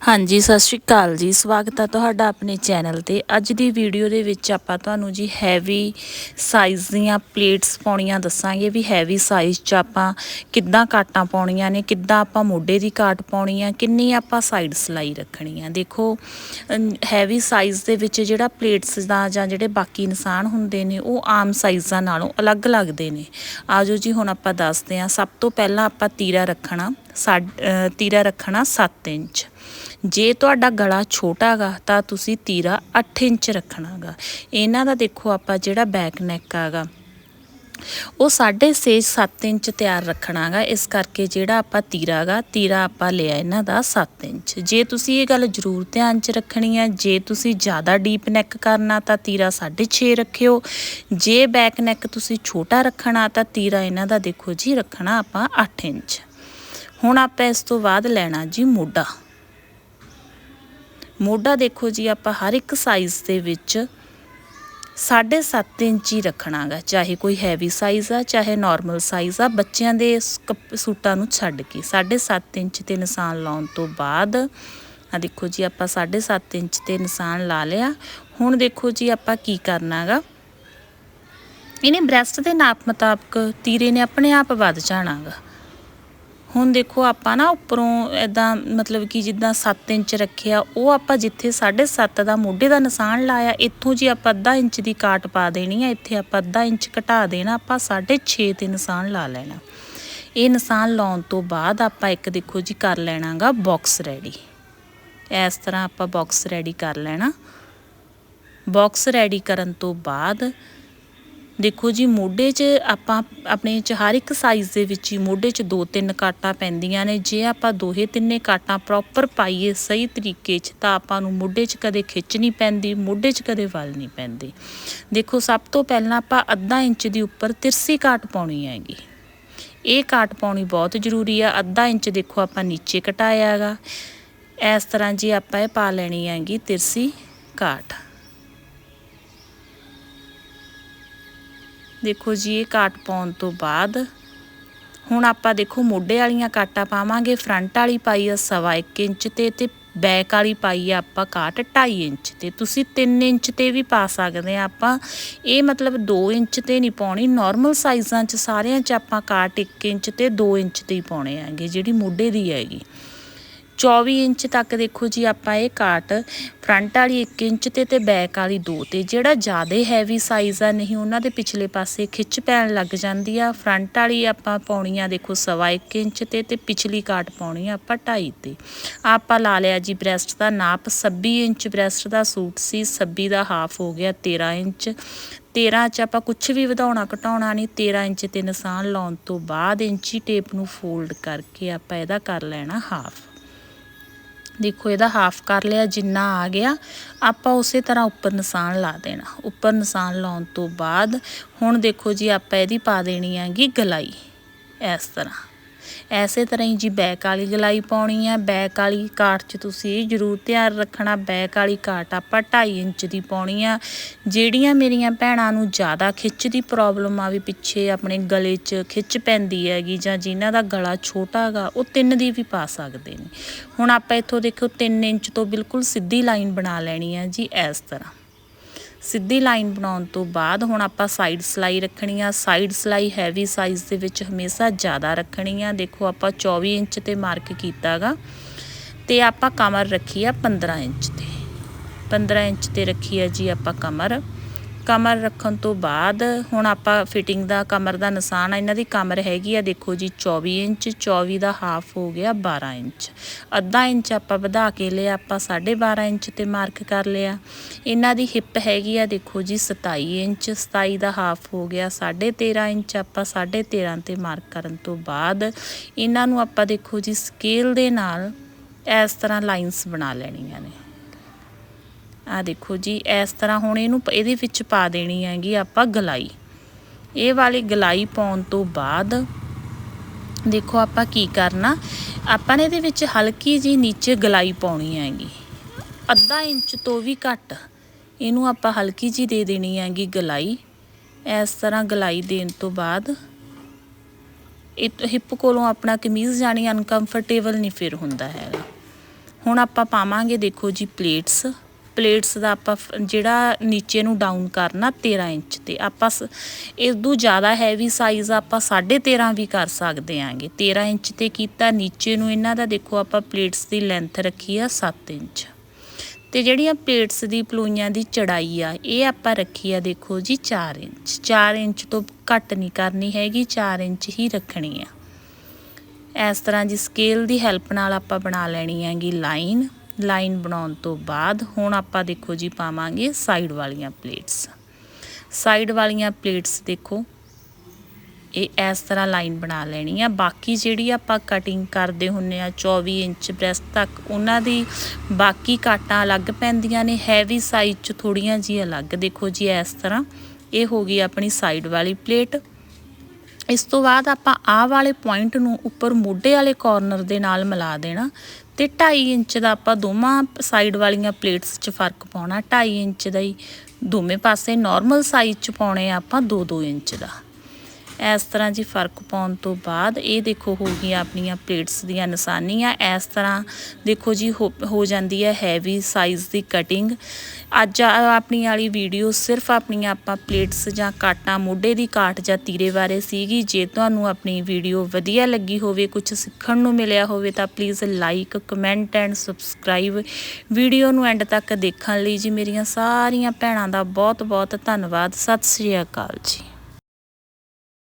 ਹਾਂਜੀ, ਸਤਿ ਸ਼੍ਰੀ ਅਕਾਲ ਜੀ। ਸਵਾਗਤ ਹੈ ਤੁਹਾਡਾ ਆਪਣੇ ਚੈਨਲ ਤੇ। ਅੱਜ ਦੀ ਵੀਡੀਓ ਦੇ ਵਿੱਚ ਆਪਾਂ ਤੁਹਾਨੂੰ ਜੀ ਹੈਵੀ ਸਾਈਜ਼ ਦੀਆਂ ਪਲੇਟਸ ਪਾਉਣੀਆਂ ਦੱਸਾਂਗੇ ਵੀ ਹੈਵੀ ਸਾਈਜ਼ 'ਚ ਆਪਾਂ ਕਿੱਦਾਂ ਕਾਟਾਂ ਪਾਉਣੀਆਂ ਨੇ, ਕਿੱਦਾਂ ਆਪਾਂ ਮੋਢੇ ਦੀ ਕਾਟ ਪਾਉਣੀ ਆ, ਕਿੰਨੀ ਆਪਾਂ ਸਾਈਡ ਸਲਾਈ ਰੱਖਣੀ ਆ। ਦੇਖੋ ਹੈਵੀ ਸਾਈਜ਼ ਦੇ ਵਿੱਚ ਜਿਹੜਾ ਪਲੇਟਸ ਦਾ ਜਾਂ ਜਿਹੜੇ ਬਾਕੀ ਇਨਸਾਨ ਹੁੰਦੇ ਨੇ, ਉਹ ਆਮ ਸਾਈਜ਼ਾਂ ਨਾਲੋਂ ਅਲੱਗ ਲੱਗਦੇ ਨੇ। ਆਜੋ ਜੀ, ਹੁਣ ਆਪਾਂ ਦੱਸਦੇ ਹਾਂ। ਸਭ ਤੋਂ ਪਹਿਲਾਂ ਆਪਾਂ ਤੀਰਾ ਰੱਖਣਾ ਸਾਡ ਤੀਰਾ ਰੱਖਣਾ 7 ਇੰਚ। ਜੇ ਤੁਹਾਡਾ ਗਲਾ ਛੋਟਾ ਗਾ, ਤਾਂ ਤੁਸੀਂ ਤੀਰਾ 8 ਇੰਚ ਰੱਖਣਾਗਾ ਇਹਨਾਂ ਦਾ ਦੇਖੋ ਆਪਾਂ ਜਿਹੜਾ ਬੈਕ ਨੈਕ ਆਗਾ ਉਹ 6.5 7 ਇੰਚ ਤਿਆਰ ਰੱਖਣਾਗਾ ਇਸ ਕਰਕੇ ਜਿਹੜਾ ਆਪਾਂ ਤੀਰਾ ਗਾ, ਤੀਰਾ ਆਪਾਂ ਲਿਆ ਇਹਨਾਂ ਦਾ 7 ਇੰਚ। ਜੇ ਤੁਸੀਂ ਇਹ ਗੱਲ ਜ਼ਰੂਰ ਧਿਆਨ 'ਚ ਰੱਖਣੀ ਹੈ ਜੇ ਤੁਸੀਂ ਜ਼ਿਆਦਾ ਡੀਪ ਨੈਕ ਕਰਨਾ, ਤਾਂ ਤੀਰਾ 6.5 ਰੱਖਿਓ। ਜੇ ਬੈਕ ਨੈਕ ਤੁਸੀਂ ਛੋਟਾ ਰੱਖਣਾ, ਤਾਂ ਤੀਰਾ ਇਹਨਾਂ ਦਾ ਦੇਖੋ ਜੀ ਰੱਖਣਾ ਆਪਾਂ 8 ਇੰਚ। ਹੁਣ ਆਪਾਂ ਇਸ ਤੋਂ ਬਾਅਦ ਲੈਣਾ ਜੀ ਮੋਢਾ। ਮੋਢਾ ਦੇਖੋ ਜੀ, ਆਪਾਂ ਹਰ ਇੱਕ ਸਾਈਜ਼ ਦੇ ਵਿੱਚ 7.5 ਇੰਚ ਹੀ ਰੱਖਣਾਗਾ, ਚਾਹੇ ਕੋਈ ਹੈਵੀ ਸਾਈਜ਼ ਆ, ਚਾਹੇ ਨਾਰਮਲ ਸਾਈਜ਼ ਆ, ਬੱਚਿਆਂ ਦੇ ਸੂਟਾਂ ਨੂੰ ਛੱਡ ਕੇ। 7.5 ਇੰਚ ਤੇ ਨਿਸ਼ਾਨ ਲਾਉਣ ਤੋਂ ਬਾਅਦ ਆ ਦੇਖੋ ਜੀ, ਆਪਾਂ 7.5 ਇੰਚ ਤੇ ਨਿਸ਼ਾਨ ਲਾ ਲਿਆ। ਹੁਣ ਦੇਖੋ ਜੀ, ਆਪਾਂ ਕੀ ਕਰਨਾਗਾ? ਇਹਨੇ ਬ੍ਰੈਸਟ ਦੇ ਨਾਪ ਮੁਤਾਬਕ ਤੀਰੇ ਨੇ ਆਪਣੇ ਆਪ ਵੱਧ ਜਾਣਾਗਾ। ਹੁਣ ਦੇਖੋ ਆਪਾਂ ਨਾ ਉੱਪਰੋਂ ਐਦਾਂ ਮਤਲਬ ਕਿ ਜਿੱਦਾਂ 7 ਇੰਚ ਰੱਖਿਆ, ਉਹ ਆਪਾਂ ਜਿੱਥੇ 7.5 ਦਾ ਮੋਢੇ ਦਾ ਨਿਸ਼ਾਨ ਲਾਇਆ, ਇੱਥੋਂ ਜੀ ਆਪਾਂ ਅੱਧਾ ਇੰਚ ਦੀ ਕਾਟ ਪਾ ਦੇਣੀ ਆ, ਇੱਥੇ ਆਪਾਂ ਅੱਧਾ ਇੰਚ ਘਟਾ ਦੇਣਾ, ਆਪਾਂ 6.5 ਤੇ ਨਿਸ਼ਾਨ ਲਾ ਲੈਣਾ। ਇਹ ਨਿਸ਼ਾਨ ਲਾਉਣ ਤੋਂ ਬਾਅਦ ਆਪਾਂ ਇੱਕ ਦੇਖੋ ਜੀ ਕਰ ਲੈਣਾਗਾ ਬਾਕਸ ਰੈਡੀ ਇਸ ਤਰ੍ਹਾਂ ਆਪਾਂ ਬਾਕਸ ਰੈਡੀ ਕਰ ਲੈਣਾ। ਬਾਕਸ ਰੈਡੀ ਕਰਨ ਤੋਂ ਬਾਅਦ ਦੇਖੋ ਜੀ, ਮੋਢੇ 'ਚ ਆਪਾਂ ਆਪਣੇ 'ਚ ਹਰ ਇੱਕ ਸਾਈਜ਼ ਦੇ ਵਿੱਚ ਹੀ ਮੋਢੇ 'ਚ ਦੋ ਤਿੰਨ ਕਾਟਾਂ ਪੈਂਦੀਆਂ ਨੇ। ਜੇ ਆਪਾਂ ਦੋਹੇ ਤਿੰਨੇ ਕਾਟਾਂ ਪ੍ਰੋਪਰ ਪਾਈਏ ਸਹੀ ਤਰੀਕੇ 'ਚ, ਤਾਂ ਆਪਾਂ ਨੂੰ ਮੋਢੇ 'ਚ ਕਦੇ ਖਿੱਚ ਨਹੀਂ ਪੈਂਦੀ, ਮੋਢੇ 'ਚ ਕਦੇ ਵਲ ਨਹੀਂ ਪੈਂਦੀ। ਦੇਖੋ, ਸਭ ਤੋਂ ਪਹਿਲਾਂ ਆਪਾਂ ਅੱਧਾ ਇੰਚ ਦੀ ਉੱਪਰ ਤਿਰਸੀ ਕਾਟ ਪਾਉਣੀ ਹੈਗੀ। ਇਹ ਕਾਟ ਪਾਉਣੀ ਬਹੁਤ ਜ਼ਰੂਰੀ ਆ। ਅੱਧਾ ਇੰਚ ਦੇਖੋ ਆਪਾਂ ਨੀਚੇ ਘਟਾਇਆ ਹੈਗਾ। ਇਸ ਤਰ੍ਹਾਂ ਜੀ ਆਪਾਂ ਇਹ ਪਾ ਲੈਣੀ ਹੈਗੀ ਤਿਰਸੀ ਕਾਟ। ਦੇਖੋ ਜੀ, ਇਹ ਕਾਟ ਪਾਉਣ ਤੋਂ ਬਾਅਦ ਹੁਣ ਆਪਾਂ ਦੇਖੋ ਮੋਢੇ ਵਾਲੀਆਂ ਕਾਟਾਂ ਪਾਵਾਂਗੇ, ਫਰੰਟ ਵਾਲੀ ਪਾਈ ਆ ਸਵਾ 1 ਇੰਚ ਤੇ ਤੇ ਬੈਕ ਵਾਲੀ ਪਾਈ ਆ ਆਪਾਂ ਕਾਟ 2.5 ਇੰਚ ਤੇ। ਤੁਸੀਂ 3 ਇੰਚ ਤੇ ਵੀ ਪਾ ਸਕਦੇ ਆ ਆਪਾਂ। ਇਹ ਮਤਲਬ 2 ਇੰਚ ਤੇ ਨਹੀਂ ਪਾਉਣੀ ਨਾਰਮਲ ਸਾਈਜ਼ਾਂ 'ਚ ਸਾਰਿਆਂ 'ਚ ਆਪਾਂ ਕਾਟ 1 ਇੰਚ ਤੇ 2 ਇੰਚ ਤੇ ਹੀ ਪਾਉਣੇ ਆਂਗੇ ਜਿਹੜੀ ਮੋਢੇ ਦੀ ਹੈਗੀ। 24 ਇੰਚ ਤੱਕ ਦੇਖੋ ਜੀ ਆਪਾਂ ਇਹ ਕਾਟ ਫਰੰਟ ਵਾਲੀ 1 ਇੰਚ ਤੇ ਤੇ ਬੈਕ ਵਾਲੀ 2 ਤੇ ਜਿਹੜਾ ਜ਼ਿਆਦਾ ਹੈਵੀ ਸਾਈਜ਼ ਆ, ਨਹੀਂ, ਉਹਨਾਂ ਦੇ ਪਿਛਲੇ ਪਾਸੇ ਖਿੱਚ ਪੈਣ ਲੱਗ ਜਾਂਦੀ ਆ। ਫਰੰਟ ਵਾਲੀ ਆਪਾਂ ਪਾਉਣੀ ਆ ਦੇਖੋ ਸਵਾ 1 ਇੰਚ ਤੇ ਤੇ ਪਿਛਲੀ ਕਾਟ ਪਾਉਣੀ ਆ ਆਪਾਂ 2.5 ਤੇ। ਆਪਾਂ ਲਾ ਲਿਆ ਜੀ ਬ੍ਰੈਸਟ ਦਾ ਨਾਪ 26 ਇੰਚ ਬ੍ਰੈਸਟ ਦਾ ਸੂਟ ਸੀ 26 ਦਾ ਹਾਫ ਹੋ ਗਿਆ 13 ਇੰਚ। 13 ਚ ਆਪਾਂ ਕੁਝ ਵੀ ਵਧਾਉਣਾ ਘਟਾਉਣਾ ਨਹੀਂ 13 ਇੰਚ ਤੇ ਨਿਸ਼ਾਨ ਲਾਉਣ ਤੋਂ ਬਾਅਦ ਇੰਚੀ ਟੇਪ ਨੂੰ ਫੋਲਡ ਕਰਕੇ ਆਪਾਂ ਇਹਦਾ ਕਰ ਲੈਣਾ ਹਾਫ ਦੇਖੋ, ਇਹਦਾ ਹਾਫ ਕਰ ਲਿਆ, ਜਿੰਨਾ ਆ ਗਿਆ, ਆਪਾਂ ਉਸੇ ਤਰ੍ਹਾਂ ਉੱਪਰ ਨਿਸ਼ਾਨ ਲਾ ਦੇਣਾ। ਉੱਪਰ ਨਿਸ਼ਾਨ ਲਾਉਣ ਤੋਂ ਬਾਅਦ ਹੁਣ ਦੇਖੋ ਜੀ, ਆਪਾਂ ਇਹਦੀ ਪਾ ਦੇਣੀ ਹੈਗੀ ਗਲਾਈ, ਇਸ ਤਰ੍ਹਾਂ। ਐਸੇ ਤਰ੍ਹਾਂ ਹੀ ਜੀ ਬੈਕ ਵਾਲੀ ਗਲਾਈ ਪਾਉਣੀ ਆ, ਬੈਕ ਵਾਲੀ ਕਾਟ 'ਚ ਤੁਸੀਂ ਇਹ ਜ਼ਰੂਰ ਧਿਆਨ ਰੱਖਣਾ, ਬੈਕ ਵਾਲੀ ਕਾਟ ਆਪਾਂ 2.5 ਇੰਚ ਦੀ ਪਾਉਣੀ ਆ। ਜਿਹੜੀਆਂ ਮੇਰੀਆਂ ਭੈਣਾਂ ਨੂੰ ਜ਼ਿਆਦਾ ਖਿੱਚ ਦੀ ਪ੍ਰੋਬਲਮ ਆ ਵੀ ਪਿੱਛੇ ਆਪਣੇ ਗਲੇ 'ਚ ਖਿੱਚ ਪੈਂਦੀ ਹੈਗੀ ਜਾਂ ਜਿਨ੍ਹਾਂ ਦਾ ਗਲਾ ਛੋਟਾ ਹੈਗਾ, ਉਹ ਤਿੰਨ ਦੀ ਵੀ ਪਾ ਸਕਦੇ ਨੇ। ਹੁਣ ਆਪਾਂ ਇੱਥੋਂ ਦੇਖੋ 3 ਇੰਚ ਤੋਂ ਬਿਲਕੁਲ ਸਿੱਧੀ ਲਾਈਨ ਬਣਾ ਲੈਣੀ ਆ ਜੀ ਇਸ ਤਰ੍ਹਾਂ। ਸਿੱਧੀ ਲਾਈਨ ਬਣਾਉਣ ਤੋਂ ਬਾਅਦ ਹੁਣ ਆਪਾਂ ਸਾਈਡ ਸਲਾਈ ਰੱਖਣੀ ਆ। ਸਾਈਡ ਸਲਾਈ ਹੈਵੀ ਸਾਈਜ਼ ਦੇ ਵਿੱਚ ਹਮੇਸ਼ਾ ਜ਼ਿਆਦਾ ਰੱਖਣੀ ਆ। ਦੇਖੋ ਆਪਾਂ 24 ਇੰਚ ਤੇ ਮਾਰਕ ਕੀਤਾਗਾ। ਤੇ ਆਪਾਂ ਕਮਰ ਰੱਖੀ ਆ 15 ਇੰਚ ਤੇ। 15 ਇੰਚ ਤੇ ਰੱਖੀ ਆ ਜੀ ਆਪਾਂ ਕਮਰ। ਕਮਰ ਰੱਖਣ ਤੋਂ ਬਾਅਦ ਹੁਣ ਆਪਾਂ ਫਿਟਿੰਗ ਦਾ ਕਮਰ ਦਾ ਨਿਸ਼ਾਨ ਆ, ਇਹਨਾਂ ਦੀ ਕਮਰ ਹੈਗੀ ਆ, ਦੇਖੋ ਜੀ 24 ਇੰਚ 24 ਦਾ ਹਾਫ ਹੋ ਗਿਆ 12 ਇੰਚ। ਅੱਧਾ ਇੰਚ ਆਪਾਂ ਵਧਾ ਕੇ ਲਿਆ, ਆਪਾਂ 12.5 ਇੰਚ ਤੇ ਮਾਰਕ ਕਰ ਲਿਆ। ਇਹਨਾਂ ਦੀ ਹਿੱਪ ਹੈਗੀ ਆ, ਦੇਖੋ ਜੀ 27 ਇੰਚ 27 ਦਾ ਹਾਫ ਹੋ ਗਿਆ 13.5 ਇੰਚ ਆਪਾਂ 13.5 ਤੇ ਮਾਰਕ ਕਰਨ ਤੋਂ ਬਾਅਦ ਇਹਨਾਂ ਨੂੰ ਆਪਾਂ ਦੇਖੋ ਜੀ ਸਕੇਲ ਦੇ ਨਾਲ ਇਸ ਤਰ੍ਹਾਂ ਲਾਈਨਸ ਬਣਾ ਲੈਣੀਆਂ ਨੇ। ਆ ਦੇਖੋ ਜੀ, ਇਸ ਤਰ੍ਹਾਂ ਹੁਣ ਇਹਨੂੰ ਪ- ਇਹਦੇ ਵਿੱਚ ਪਾ ਦੇਣੀ ਹੈਗੀ ਆਪਾਂ ਗਲਾਈ। ਇਹ ਵਾਲੀ ਗਲਾਈ ਪਾਉਣ ਤੋਂ ਬਾਅਦ ਦੇਖੋ ਆਪਾਂ ਕੀ ਕਰਨਾ, ਆਪਾਂ ਨੇ ਇਹਦੇ ਵਿੱਚ ਹਲਕੀ ਜੀ ਨੀਚੇ ਗਲਾਈ ਪਾਉਣੀ ਹੈਗੀ। ਅੱਧਾ ਇੰਚ ਤੋਂ ਵੀ ਘੱਟ ਇਹਨੂੰ ਆਪਾਂ ਹਲਕੀ ਜੀ ਦੇ ਦੇਣੀ ਹੈਗੀ ਗਲਾਈ। ਇਸ ਤਰ੍ਹਾਂ ਗਲਾਈ ਦੇਣ ਤੋਂ ਬਾਅਦ ਇਹ ਹਿੱਪ ਕੋਲੋਂ ਆਪਣਾ ਕਮੀਜ਼ ਜਾਣੀ ਅਨਕੰਫਰਟੇਬਲ ਨਹੀਂ ਫਿਰ ਹੁੰਦਾ ਹੈਗਾ। ਹੁਣ ਆਪਾਂ ਪਾਵਾਂਗੇ ਦੇਖੋ ਜੀ ਪਲੇਟਸ ਪਲੇਟਸ ਦਾ ਆਪਾਂ ਫ- ਜਿਹੜਾ ਨੀਚੇ ਨੂੰ ਡਾਊਨ ਕਰਨਾ 13 ਇੰਚ ਤੇ। ਆਪਾਂ ਸ- ਇਸ ਤੋਂ ਜ਼ਿਆਦਾ ਹੈਵੀ ਸਾਈਜ਼ ਆਪਾਂ 13.5 ਵੀ ਕਰ ਸਕਦੇ ਆਂਗੇ। 13 ਇੰਚ ਤੇ ਕੀਤਾ, ਨੀਚੇ ਨੂੰ ਇਹਨਾਂ ਦਾ ਦੇਖੋ ਆਪਾਂ ਪਲੇਟਸ ਦੀ ਲੈਂਥ ਰੱਖੀ ਆ 7 ਇੰਚ। ਤੇ ਜਿਹੜੀਆਂ ਪਲੇਟਸ ਦੀ ਪਲੂਈਆਂ ਦੀ ਚੜਾਈ ਆ, ਇਹ ਆਪਾਂ ਰੱਖੀ ਆ ਦੇਖੋ ਜੀ 4 ਇੰਚ। 4 ਇੰਚ ਤੋਂ ਘੱਟ ਨਹੀਂ ਕਰਨੀ ਹੈਗੀ 4 ਇੰਚ ਹੀ ਰੱਖਣੀ ਆ। ਇਸ ਤਰ੍ਹਾਂ ਜੀ ਸਕੇਲ ਦੀ ਹੈਲਪ ਨਾਲ ਆਪਾਂ ਬਣਾ ਲੈਣੀ ਹੈਗੀ ਲਾਈਨ ਲਾਈਨ ਬਣਾਉਣ ਤੋਂ ਬਾਅਦ ਹੁਣ ਆਪਾਂ ਦੇਖੋ ਜੀ ਪਾਵਾਂਗੇ ਸਾਈਡ ਵਾਲੀਆਂ ਪਲੇਟਸ। ਸਾਈਡ ਵਾਲੀਆਂ ਪਲੇਟਸ ਦੇਖੋ। ਇਹ ਇਸ ਤਰ੍ਹਾਂ ਲਾਈਨ ਬਣਾ ਲੈਣੀ ਆ। ਬਾਕੀ ਜਿਹੜੀ ਆਪਾਂ ਕਟਿੰਗ ਕਰਦੇ ਹੁੰਨੇ ਆ 24 ਇੰਚ ਬ੍ਰੈਸਟ ਤੱਕ, ਉਹਨਾਂ ਦੀ ਬਾਕੀ ਕਾਟਾਂ ਅਲੱਗ ਪੈਂਦੀਆਂ ਨੇ ਹੈਵੀ ਸਾਈਜ਼ ਚ ਥੋੜੀਆਂ ਜੀ ਅਲੱਗ। ਦੇਖੋ ਜੀ ਇਸ ਤਰ੍ਹਾਂ ਇਹ ਹੋ ਗਈ ਆਪਣੀ ਸਾਈਡ ਵਾਲੀ ਪਲੇਟ। ਇਸ ਤੋਂ ਬਾਅਦ ਆਪਾਂ ਆਹ ਵਾਲੇ ਪੁਆਇੰਟ ਨੂੰ ਉੱਪਰ ਮੋਢੇ ਵਾਲੇ ਕਾਰਨਰ ਦੇ ਨਾਲ ਮਿਲਾ ਦੇਣਾ। ਤੇ 2.5 ਇੰਚ ਦਾ ਆਪਾਂ ਦੋਵਾਂ ਸਾਈਡ ਵਾਲੀਆਂ ਪਲੇਟਸ 'ਚ ਫ਼ਰਕ ਪਾਉਣਾ। 2.5 ਇੰਚ ਦਾ ਹੀ ਦੋਵੇਂ ਪਾਸੇ ਨਾਰਮਲ ਸਾਈਜ਼ 'ਚ ਪਾਉਣੇ ਆ ਆਪਾਂ 2-2 ਇੰਚ ਦਾ। ਇਸ ਤਰ੍ਹਾਂ ਜੀ ਫ਼ਰਕ ਪਾਉਣ ਤੋਂ ਬਾਅਦ ਇਹ ਦੇਖੋ ਹੋ ਗਈਆਂ ਆਪਣੀਆਂ ਪਲੇਟਸ ਦੀਆਂ ਨਿਸ਼ਾਨੀਆਂ। ਇਸ ਤਰ੍ਹਾਂ ਦੇਖੋ ਜੀ ਹੋ ਹੋ ਜਾਂਦੀ ਹੈ ਹੈਵੀ ਸਾਈਜ਼ ਦੀ ਕਟਿੰਗ ਅੱਜ ਆਪਣੀ ਵਾਲੀ ਵੀਡੀਓ ਸਿਰਫ ਆਪਣੀਆਂ ਆਪਾਂ ਪਲੇਟਸ ਜਾਂ ਕਾਟਾਂ, ਮੋਢੇ ਦੀ ਕਾਟ ਜਾਂ ਤੀਰੇ ਬਾਰੇ ਸੀਗੀ। ਜੇ ਤੁਹਾਨੂੰ ਆਪਣੀ ਵੀਡੀਓ ਵਧੀਆ ਲੱਗੀ ਹੋਵੇ ਕੁਝ ਸਿੱਖਣ ਨੂੰ ਮਿਲਿਆ ਹੋਵੇ ਤਾਂ please like comment and subscribe video ਨੂੰ ਐਂਡ ਤੱਕ ਦੇਖਣ ਲਈ ਜੀ ਮੇਰੀਆਂ ਸਾਰੀਆਂ ਭੈਣਾਂ ਦਾ ਬਹੁਤ ਬਹੁਤ ਧੰਨਵਾਦ। ਸਤਿ ਸ੍ਰੀ ਅਕਾਲ ਜੀ।